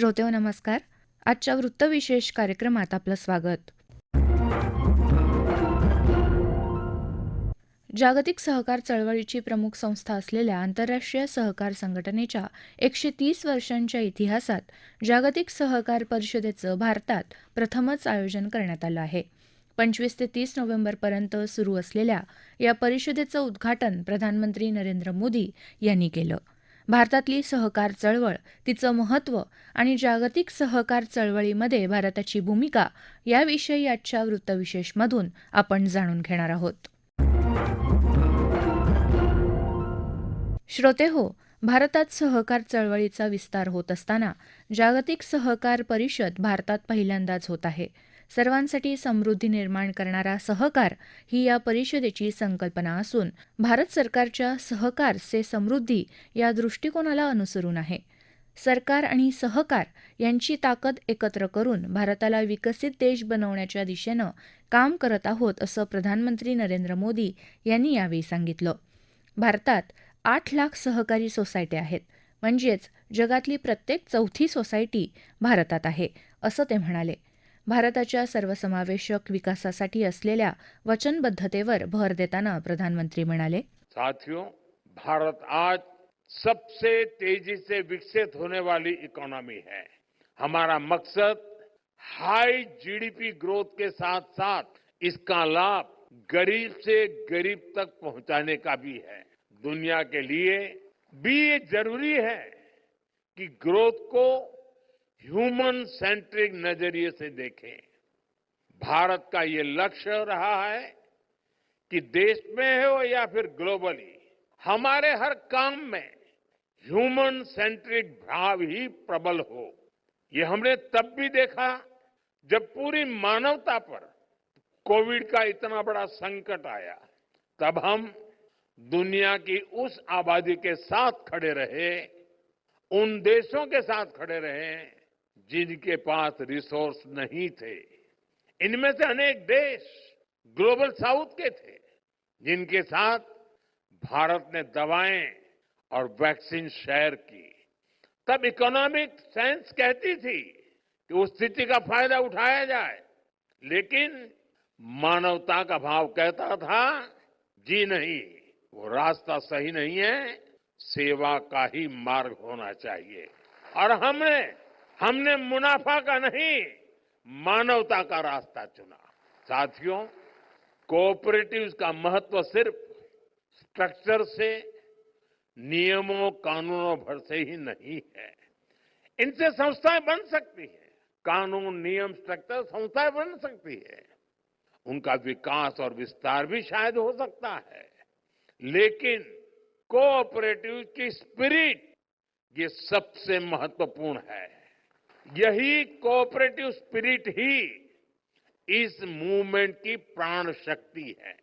श्रोतेहो नमस्कार. आजच्या वृत्तविशेष कार्यक्रमात आपलं स्वागत. जागतिक सहकार चळवळीची प्रमुख संस्था असलेल्या आंतरराष्ट्रीय सहकार संघटनेच्या एकशे तीस वर्षांच्या इतिहासात जागतिक सहकार परिषदेचं भारतात प्रथमच आयोजन करण्यात आलं आहे. पंचवीस ते तीस नोव्हेंबरपर्यंत सुरू असलेल्या या परिषदेचं उद्घाटन प्रधानमंत्री नरेंद्र मोदी यांनी केलं. भारतातली सहकार चळवळ तिचं महत्त्व आणि जागतिक सहकार चळवळीमध्ये भारताची भूमिका याविषयी आजच्या वृत्तविशेषमधून आपण जाणून घेणार आहोत. श्रोते हो भारतात सहकार चळवळीचा विस्तार होत असताना जागतिक सहकार परिषद भारतात पहिल्यांदाच होत आहे. सर्वांसाठी समृद्धी निर्माण करणारा सहकार ही या परिषदेची संकल्पना असून भारत सरकारच्या सहकार से समृद्धी या दृष्टिकोनाला अनुसरून आहे. सरकार आणि सहकार यांची ताकद एकत्र करून भारताला विकसित देश बनवण्याच्या दिशेनं काम करत आहोत असं प्रधानमंत्री नरेंद्र मोदी यांनी यावेळी सांगितलं. भारतात आठ लाख सहकारी सोसायट्या आहेत. म्हणजेच जगातली प्रत्येक चौथी सोसायटी भारतात आहे असं ते म्हणाले. भारताच्या सर्वसमावेशक विकासासाठी असलेल्या वचनबद्धतेवर भर देताना प्रधानमंत्री म्हणाले, साथियों, भारत आज सबसे तेज़ी से विकसित होने वाली इकोनॉमी है। हमारा मकसद हाई जीडीपी ग्रोथ के साथ साथ इसका लाभ गरीब से गरीब तक पहुँचाने का भी है। दुनिया के लिए भी ये ज़रूरी है कि ग्रोथ को ह्यूमन सेंट्रिक नज़रिए से देखें भारत का ये लक्ष्य रहा है कि देश में हो या फिर ग्लोबली हमारे हर काम में ह्यूमन सेंट्रिक भाव ही प्रबल हो ये हमने तब भी देखा जब पूरी मानवता पर कोविड का इतना बड़ा संकट आया तब हम दुनिया की उस आबादी के साथ खड़े रहे उन देशों के साथ खड़े रहे जिनके पास रिसोर्स नहीं थे। इनमें से अनेक देश ग्लोबल साउथ के थे, जिनके साथ भारत ने दवाएँ और वैक्सीन शेयर की। तब इकोनॉमिक साइंस कहती थी कि उस स्थिति का फ़ायदा उठाया जाए, लेकिन मानवता का भाव कहता था, जी नहीं, वो रास्ता सही नहीं है, सेवा का ही मार्ग होना चाहिए। और हमने हमने मुनाफा का नहीं, मानवता का रास्ता चुना। साथियों कोऑपरेटिव्स का महत्व सिर्फ़ स्ट्रक्चर से, नियमों, कानूनों भर से ही नहीं है। इनसे संस्थाएँ बन सकती है। कानून, नियम स्ट्रक्चर संस्थाएँ बन सकती है। उनका विकास और विस्तार भी शायद हो सकता है। लेकिन कोऑपरेटिव की स्पिरिट ये सबसे महत्वपूर्ण है। यही कोऑपरेटिव स्पिरिट ही इस मूवमेंट की प्राण शक्ति है।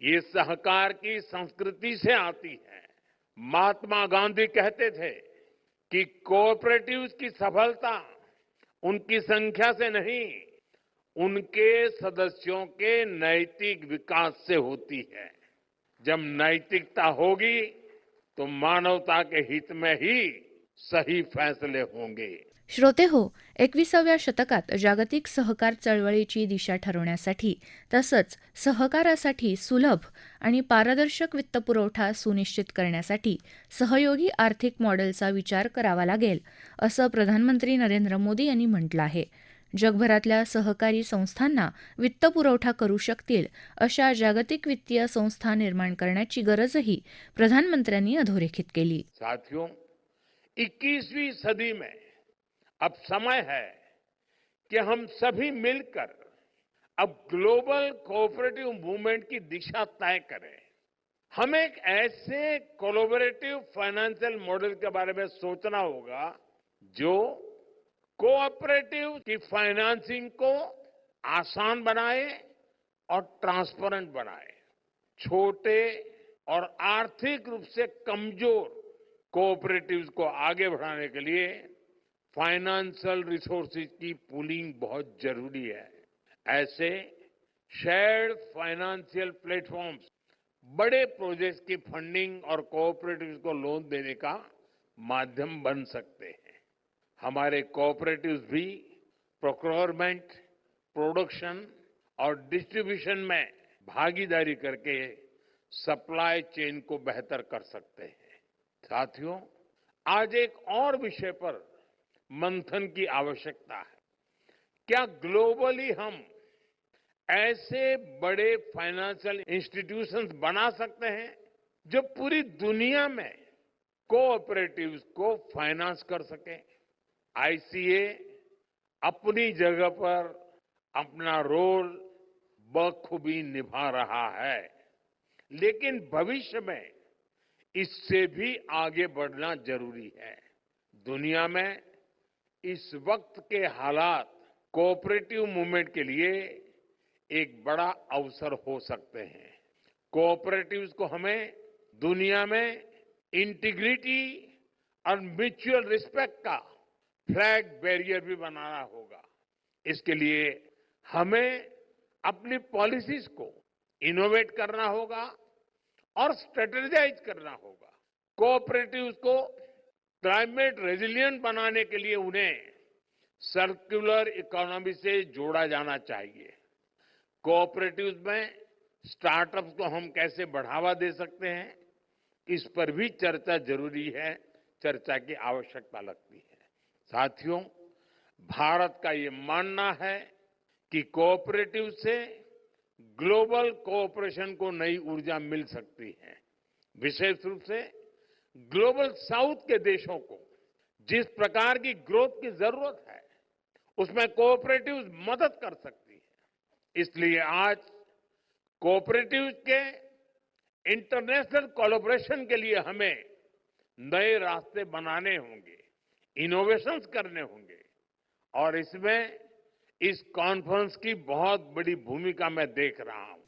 ये सहकार की संस्कृति से आती है। महात्मा गांधी कहते थे कि कोऑपरेटिव की सफलता उनकी संख्या से नहीं, उनके सदस्यों के नैतिक विकास से होती है। जब नैतिकता होगी तो मानवता के हित में ही सही फैसले होंगे। श्रोते हो एकविसाव्या शतकात जागतिक सहकार चळवळीची दिशा ठरवण्यासाठी तसंच सहकारासाठी सुलभ आणि पारदर्शक वित्तपुरवठा सुनिश्चित करण्यासाठी सहयोगी आर्थिक मॉडेलचा विचार करावा लागेल असं प्रधानमंत्री नरेंद्र मोदी यांनी म्हटलं आहे. जगभरातल्या सहकारी संस्थांना वित्तपुरवठा करू शकतील अशा जागतिक वित्तीय संस्था निर्माण करण्याची गरजही प्रधानमंत्र्यांनी अधोरेखित केली. साथियों 21वीं सदी में अब समय है कि हम सभी मिलकर अब ग्लोबल कोऑपरेटिव मूवमेंट की दिशा तय करें। हमें एक ऐसे कोलोबरेटिव फाइनेंशियल मॉडल के बारे में सोचना होगा जो कोऑपरेटिव की फाइनेंसिंग को आसान बनाए और ट्रांसपेरेंट बनाए। छोटे और आर्थिक रूप से कमज़ोर कोऑपरेटिव्स को आगे बढ़ाने के लिए फाइनेंशियल रिसोर्सेज की पूलिंग बहुत ज़रूरी है। ऐसे शेयर्ड फाइनेंशियल प्लेटफॉर्म्स बड़े प्रोजेक्ट्स की फंडिंग और कोऑपरेटिव्स को लोन देने का माध्यम बन सकते हैं। हमारे कोऑपरेटिव्स भी प्रोक्योरमेंट प्रोडक्शन और डिस्ट्रीब्यूशन में भागीदारी करके सप्लाई चेन को बेहतर कर सकते हैं। साथियों, आज एक और विषय पर मंथन की आवश्यकता है। क्या ग्लोबली हम ऐसे बड़े फाइनेंशियल इंस्टीट्यूशंस बना सकते हैं जो पूरी दुनिया में कोऑपरेटिव्स को फाइनेंस कर सके? आईसीए अपनी जगह पर अपना रोल बखूबी निभा रहा है, लेकिन भविष्य में इससे भी आगे बढ़ना ज़रूरी है। दुनिया में इस वक्त के हालात कोऑपरेटिव मूवमेंट के लिए एक बड़ा अवसर हो सकते हैं। कोऑपरेटिव्स को हमें दुनिया में इंटीग्रिटी और म्यूचुअल रिस्पेक्ट का फ्लैग बैरियर भी बनाना होगा। इसके लिए हमें अपनी पॉलिसीज़ को इनोवेट करना होगा और स्ट्रेटेजाइज करना होगा। कोऑपरेटिव्स को क्लाइमेट रेजिलियंट बनाने के लिए उन्हें सर्कुलर इकोनॉमी से जोड़ा जाना चाहिए। कोऑपरेटिव्स में स्टार्टअप को हम कैसे बढ़ावा दे सकते हैं, इस पर भी चर्चा ज़रूरी है, चर्चा की आवश्यकता लगती है। साथियों, भारत का ये मानना है कि कोऑपरेटिव से ग्लोबल कोऑपरेशन को नई ऊर्जा मिल सकती है। विशेष रूप से ग्लोबल साउथ के देशों को जिस प्रकार की ग्रोथ की ज़रूरत है, उसमें कोऑपरेटिव मदद कर सकती है। इसलिए आज कोऑपरेटिव के इंटरनेशनल कोलैबोरेशन के लिए हमें नए रास्ते बनाने होंगे, इनोवेशंस करने होंगे। और इसमें इस कॉन्फ्रेंस की बहुत बड़ी भूमिका मैं देख रहा हूँ।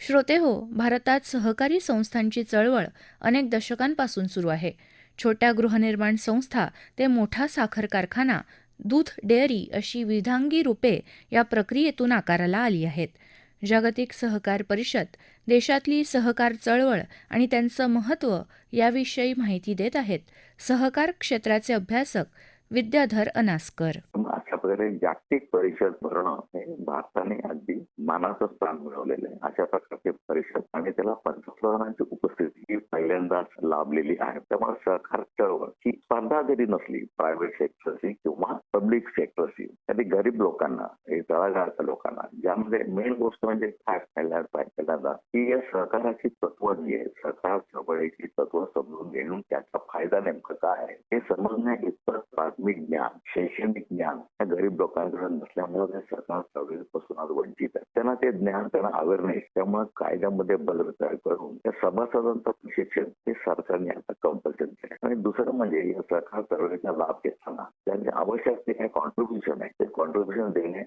श्रोते हो भारतात सहकारी संस्थांची चळवळ अनेक दशकांपासून सुरू आहे. छोट्या गृहनिर्माण संस्था ते मोठा साखर कारखाना दूध डेअरी अशी विधांगी रूपे या प्रक्रियेतून आकाराला आली आहेत. जागतिक सहकार परिषद देशातली सहकार चळवळ आणि त्यांचं महत्त्व याविषयी माहिती देत आहेत. सहकार क्षेत्राचे अभ्यासक विद्याधर अनास्कर. वगैरे जागतिक परिषद भरणं हे भारताने अगदी मानाचं स्थान मिळवलेलं आहे. अशा प्रकारचे परिषद आणि त्याला पंतप्रधानांची उपस्थिती ही पहिल्यांदाच लाभलेली आहे. त्यामुळे सहकार चळवळ ही स्पर्धा जरी नसली प्रायव्हेट सेक्टरची किंवा पब्लिक सेक्टरची तरी गरीब लोकांना हे तळागाळाच्या लोकांना ज्यामध्ये मेन गोष्ट म्हणजे काय पहिल्या पहिल्यांदा की या सहकाराची तत्व जी आहे सहकार चळवळीची तत्व समजून घेऊन त्याचा फायदा नेमकं काय आहे हे समजण्या इतपत प्राथमिक ज्ञान शैक्षणिक ज्ञान या गरीब लोकांकडे नसल्यामुळे ते सरकार चळवळीपासून आज वंचित आहे त्यांना ते ज्ञान त्यांना अवेअरनेस त्यामुळे कायद्यामध्ये बदल करून त्या सभासदांचं प्रशिक्षण हे सरकारने आता कंपल्सरी केलं आणि दुसरं म्हणजे या सरकार चळवळीचा लाभ घेताना त्यांनी आवश्यक कॉन्ट्रीब्युशन आहे. ते कॉन्ट्रीब्युशन देण्या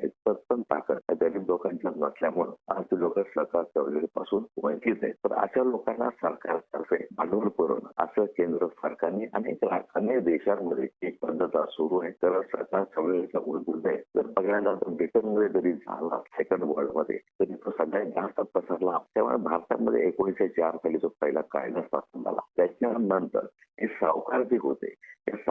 पण ताकद गरीब लोकांच्या नसल्यामुळे आज ते लोक सरकार चळवळीपासून वंचित आहेत. तर अशा लोकांना सरकारतर्फे भांडवल पुरवणं असं केंद्र सरकारने अनेक रा- अनेक देशांमध्ये एक पद्धत सुरू आहे तर सरकार चळवळीचा आहे. जर बघायला तर ब्रिटनमध्ये जरी झाला सेकंड वर्ल्डमध्ये तरी तो सगळ्यात जास्त पसरला. त्यामुळे भारतामध्ये एकोणीसशे चार साली जो पहिला कायदा स्थापन झाला त्याच्यानंतर हे सावकार होते.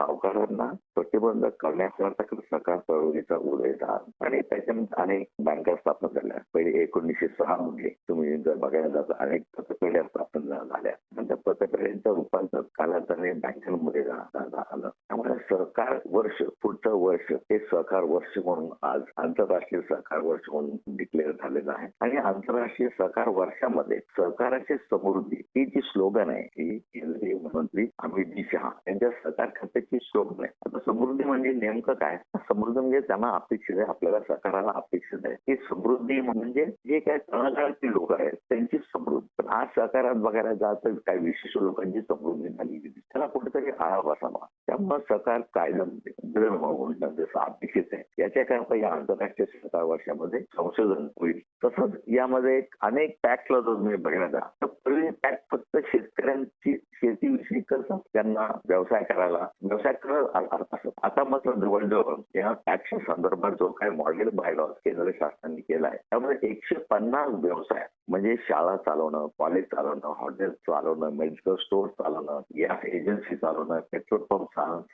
सावकारांना प्रतिबंध करण्याकरता सरकार चळवळीचा उदय झाला आणि त्याच्यानंतर अनेक बँका स्थापन झाल्या. पहिले एकोणीसशे सहा मध्ये तुम्ही जर बघायला जाता अनेक पतपेढ्या स्थापन झाल्या. नंतर त्या पतपेढ्यांचं रूपांतर कालांतराने बँकांमध्ये झा- झालं त्यामुळे सहकार वर्ष पुढचं वर्ष हे सहकार वर्ष म्हणून आज आंतरराष्ट्रीय सहकार वर्ष म्हणून डिक्लेअर झालेलं आहे. आणि आंतरराष्ट्रीय सहकार वर्षामध्ये सहकाराची समृद्धी ही जी स्लोगन आहे ही केंद्रीय मंत्री अमित जी शहा यांच्या सहकार खात्याची स्लोगन आहे. आता समृद्धी म्हणजे नेमकं काय? समृद्धी म्हणजे त्यांना अपेक्षित आहे आपल्याला सहकाराला अपेक्षित आहे. ही समृद्धी म्हणजे जे काय तळागाळातील लोक आहेत त्यांची समृद्धी. पण आज सहकारात बघायला जात काही विशिष्ट लोकांची समृद्धी झालेली त्याला कुठेतरी आळा बसावा. त्यामुळे सहकार कायदा बदल अपेक्षित आहे याच्याकरता या आंतरराष्ट्रीय सहकार वर्षामध्ये संशोधन होईल. तसंच यामध्ये अनेक पॅक्टला जर तुम्ही बघायला जा तर पूर्वी पॅक्ट फक्त शेतकऱ्यांची शेतीविषयी करतात त्यांना व्यवसाय करायला व्यवसाय करत असत आता मात्र जवळजवळ या टॅक्सच्या संदर्भात जो काही मॉडेल बायलॉ केंद्र शासनाने केला आहे त्यामध्ये एकशे पन्नास व्यवसाय म्हणजे शाळा चालवणं कॉलेज चालवणं हॉटेल चालवणं मेडिकल स्टोअर चालवणं गॅस एजन्सी चालवणं पेट्रोल पंप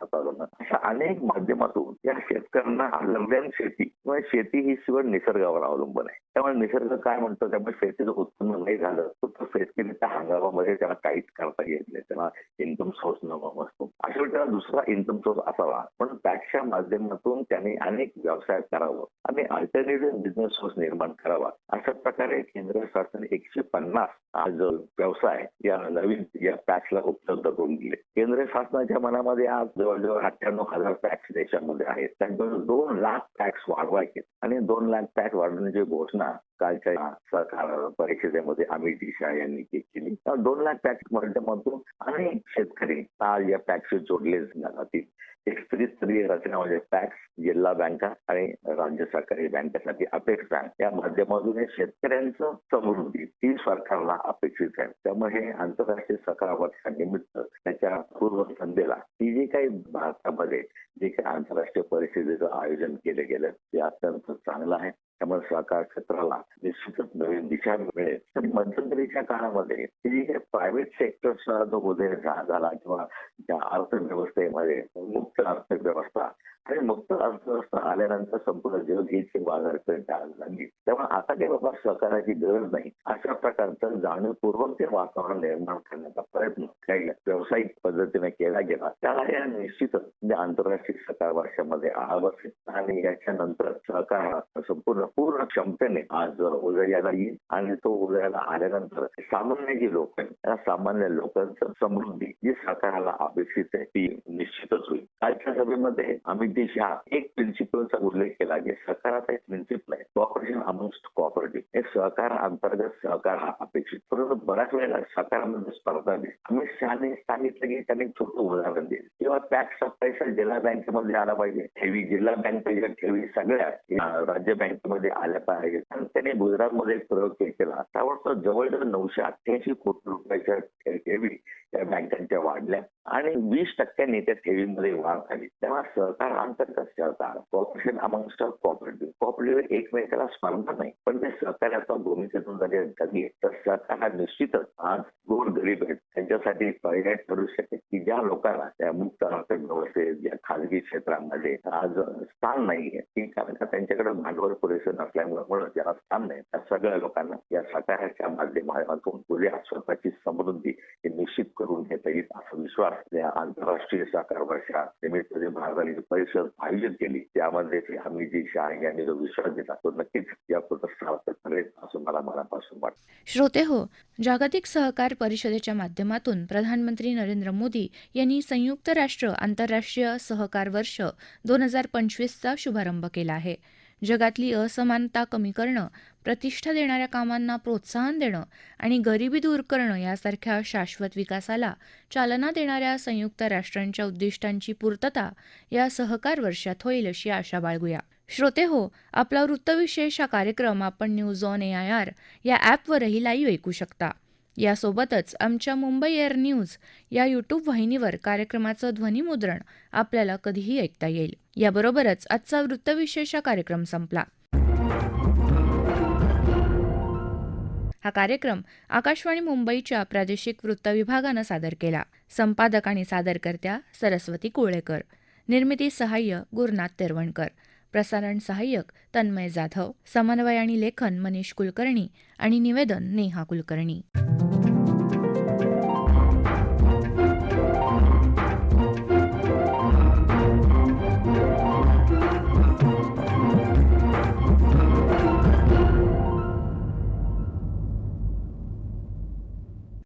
चालवणं अशा अनेक माध्यमातून या शेतकऱ्यांना लवल्यान शेती किंवा शेती ही शिवाय निसर्गावर अवलंबून आहे. त्यामुळे निसर्ग काय म्हणतो त्यामुळे शेतीचं उत्पन्न नाही झालं तर तो शेतकरीच्या हंगामामध्ये त्याला काहीच करता येत नाही. त्याला इन्कम सोर्स नवा असतो अशा वेळी त्याला दुसरा इन्कम सोर्स असावा. पण त्याच्या माध्यमातून त्यांनी अनेक व्यवसाय करावं आणि अल्टरनेटिव्ह बिझनेस सोर्स निर्माण करावा. अशा प्रकारे केंद्र शासनाने एकशे पन्नास आज व्यवसाय या नवीन या पॅक्सला उपलब्ध करून दिले. केंद्र शासनाच्या मनामध्ये आज जवळजवळ अठ्ठ्याण्णव हजार टॅक्स देशामध्ये आहेत. त्याच्यावर दोन लाख टॅक्स वाढवायचे. आणि दोन लाख पॅक्स वाढवण्याची घोषणा कालच्या सरकार परिषदेमध्ये अमित शाह यांनी केली. दोन लाख टॅक्स माध्यमातून अनेक शेतकरी आज या टॅक्सशी जोडले जातील. एक त्रिस्तरीय रचना म्हणजे पॅक्स जिल्हा बँका आणि राज्य सरकारी बँकेसाठी अपेक्षा आहे. या माध्यमातून हे शेतकऱ्यांचं समृद्धी ती सरकारला अपेक्षित आहे. त्यामुळे हे आंतरराष्ट्रीय सकाळ वर्षानिमित्त त्याच्या पूर्व संध्येला ती जी काही भारतामध्ये जे काही आंतरराष्ट्रीय परिषदेचं आयोजन केले गेलं ते अत्यंत चांगलं आहे त्यामुळे सहकार क्षेत्राला निश्चितच नवीन दिशा मिळेल तर मध्यंतरीच्या काळामध्ये हे प्रायव्हेट सेक्टरचा जो उदय झाला किंवा त्या अर्थव्यवस्थेमध्ये मुक्त अर्थव्यवस्था आणि मुक्त अर्थव्यवस्था आल्यानंतर संपूर्ण जग हीच बाजारपेठ झाली. त्यामुळे आता काही बाबा सहकाराची गरज नाही. अशा प्रकारचं जाणीवपूर्वक ते वातावरण निर्माण करण्याचा प्रयत्न. काही व्यावसायिक पद्धतीने केला गेला. त्याला या निश्चितच म्हणजे आंतरराष्ट्रीय सहकार वर्षामध्ये आवश्यक आणि याच्यानंतर सहकार हा संपूर्ण पूर्ण क्षमतेने आज उदयाला येईल आणि तो उदयाला आल्यानंतर सामान्य जी लोक आहेत सामान्य लोकांचं समृद्धी जी सरकारला अपेक्षित आहे ती निश्चितच होईल. कालच्या सभेमध्ये अमित देशा एक प्रिन्सिपलचा उल्लेख केला की सरकाराचा एक प्रिन्सिपल आहे कॉपरेशन अमोस्ट कॉपरेटिव्ह हे सहकार अंतर्गत सहकार हा अपेक्षित. परंतु बऱ्याच वेळेला सहकारामध्ये स्पर्धा दिसते. अमित शहाने सांगितलं की त्यांनी छोटं उदाहरण देईल किंवा टॅक्सचा पैसा जिल्हा बँकेमध्ये आला पाहिजे. ठेवी जिल्हा बँकेच्या ठेवी सगळ्या राज्य बँकेमध्ये आल्या पाहिजे. आणि त्याने गुजरातमध्ये एक प्रयोग केला. त्यावर जवळजवळ नऊशे अठ्ठ्याऐंशी कोटी रुपयाच्या ठेवी त्या बँकांच्या वाढल्या. आणि वीस टक्क्यांनी त्या ठेवीमध्ये वाढ झाली. तेव्हा सहकार अंतर्गत सहकार कॉपरेशन अमंगस्ट कॉपरेटिव्ह कॉपरेटिव्ह एकमेकाला स्पर्धा नाही पण ते सहकार्याचा भूमिकेतून जरी झाली तर सहकार हा निश्चितच आज गोर गरीब आहेत. त्यांच्यासाठी पर्याय ठरू शकेल की ज्या लोकांना त्या मुक्त अर्थव्यवस्थेत ज्या खाजगी क्षेत्रामध्ये आज स्थान नाहीये की कारण का त्यांच्याकडे भांडवल पुरेसे नसल्यामुळे ज्याला स्थान नाही त्या सगळ्या लोकांना या सहकार्याच्या माध्यमातून उद्या स्वतःची समृद्धी हे निश्चित करून घेता येईल असा विश्वास या आंतरराष्ट्रीय साकार वर्षा निमित्त जे भारताने परिषद आयोजित केली त्यामध्ये आम्ही जी शाह यांनी जो विश्वास दिला तो नक्कीच या सार्थ ठरेल असं मला मनापासून वाटतं. श्रोते हो जागतिक सहकार परिषदेच्या माध्यमातून प्रधानमंत्री नरेंद्र मोदी यांनी संयुक्त राष्ट्र आंतरराष्ट्रीय सहकार वर्ष दोन हजार पंचवीसचा शुभारंभ केला आहे. जगातली असमानता कमी करणं प्रतिष्ठा देणाऱ्या कामांना प्रोत्साहन देणं आणि गरिबी दूर करणं यासारख्या शाश्वत विकासाला चालना देणाऱ्या संयुक्त राष्ट्रांच्या उद्दिष्टांची पूर्तता या सहकार वर्षात होईल अशी आशा बाळगूया. श्रोते हो आपला वृत्तविशेष हा कार्यक्रम आपण news on A I R या ॲपवरही लाईव्ह ऐकू शकता. यासोबतच आमच्या मुंबई एअर न्यूज या यूट्यूब वाहिनीवर कार्यक्रमाचं ध्वनिमुद्रण आपल्याला कधीही ऐकता येईल. याबरोबरच आजचा वृत्तविशेष कार्यक्रम संपला. हा कार्यक्रम आकाशवाणी मुंबईच्या प्रादेशिक वृत्त विभागानं सादर केला. संपादक आणि सादरकर्त्या सरस्वती कोळेकर. निर्मिती सहाय्य गुरुनाथ तेरवणकर. प्रसारण सहाय्यक तन्मय जाधव. समन्वय आणि लेखन मनीष कुलकर्णी आणि निवेदन नेहा कुलकर्णी.